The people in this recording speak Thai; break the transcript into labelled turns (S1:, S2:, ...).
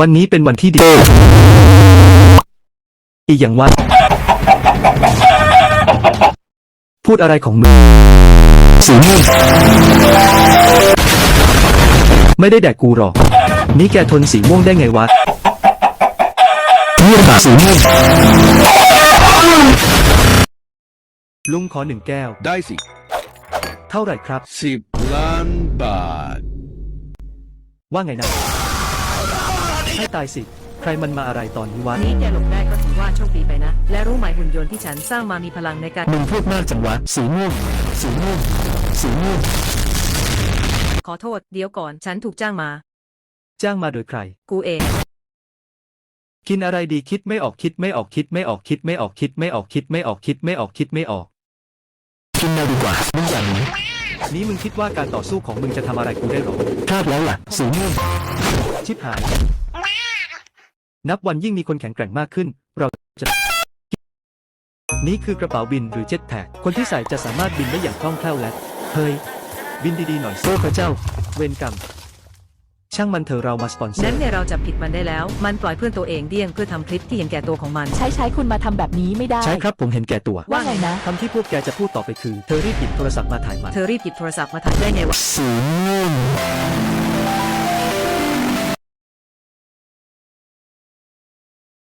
S1: วันนี้เป็นวันที่ดี อีกอย่างว่า พูดอะไรของมึง
S2: สีม่วง
S1: ไม่ได้แดกกูหรอก นี่แกทนสีม่วงได้ไงวะ
S2: ม่วงกับสีม่วง
S1: ลุงขอหนึ่งแก้ว
S3: ได้สิ
S1: เท่าไหร่ครับ
S3: สิบล้านบาท
S1: ว่าไงนะให้ ตายสิ ใครมันมาอะไรตอนนี้วะ
S4: นี่แกหลบได้ก็ถือว่าโชคดีไปนะ และรู้ไหมหุ่นยนต์ที่ฉันสร้างมามีพลังในการ
S2: มึงพูดมากจังวะ สีม่วง สีม่วง สีม่วง
S4: ขอโทษ เดี๋ยวก่อน ฉันถูกจ้างมา
S1: จ้างมาโดยใคร
S4: กูเอง
S1: กินอะไรดีคิดไม่ออกคิดไม่ออกคิดไม่ออกคิดไม่ออกคิดไม่ออกคิดไม่ออกคิดไม่ออกคิดไม่ออก
S2: กินแมวดีกว่ามึงอย่างนี้
S1: นี่มึงคิดว่าการต่อสู้ของมึงจะทำอะไรกูได้หรอ
S2: พลาดแล้วล่ะ สีม่วง
S1: ชิบหาย นับวันยิ่งมีคนแข็งแกร่งมากขึ้น เราจะ นี่คือกระเป๋าบินหรือเจ็ตแพ็คคนที่ใส่จะสามารถบินได้อย่างคล่องแคล่วและ เฮ้ย บินดีๆหน่อยสิ
S2: โอ้พระเจ้า
S1: เวรกรรม ช่างมันเถอะเรามาสปอนเซอ
S4: นั้น
S1: ร์
S4: เนี่ยเราจับผิดมันได้แล้ว มันปล่อยเพื่อนตัวเองเดี้ยงเพื่อทำคลิปที่เห็นแก่ตัวของมัน
S5: ใช้ใช้คุณมาทำแบบนี้ไม่ได้
S1: ใช่ครับผมเห็นแก่ตัว
S5: ว่าไงนะ
S1: คำที่พวกแกจะพูดต่อไปคือ เธอรีบหยิบโทรศัพท์มาถ่ายมัน
S4: เธอรีบหยิบโทรศัพท์มาถ่ายได้ไงวะ
S2: สีม่วง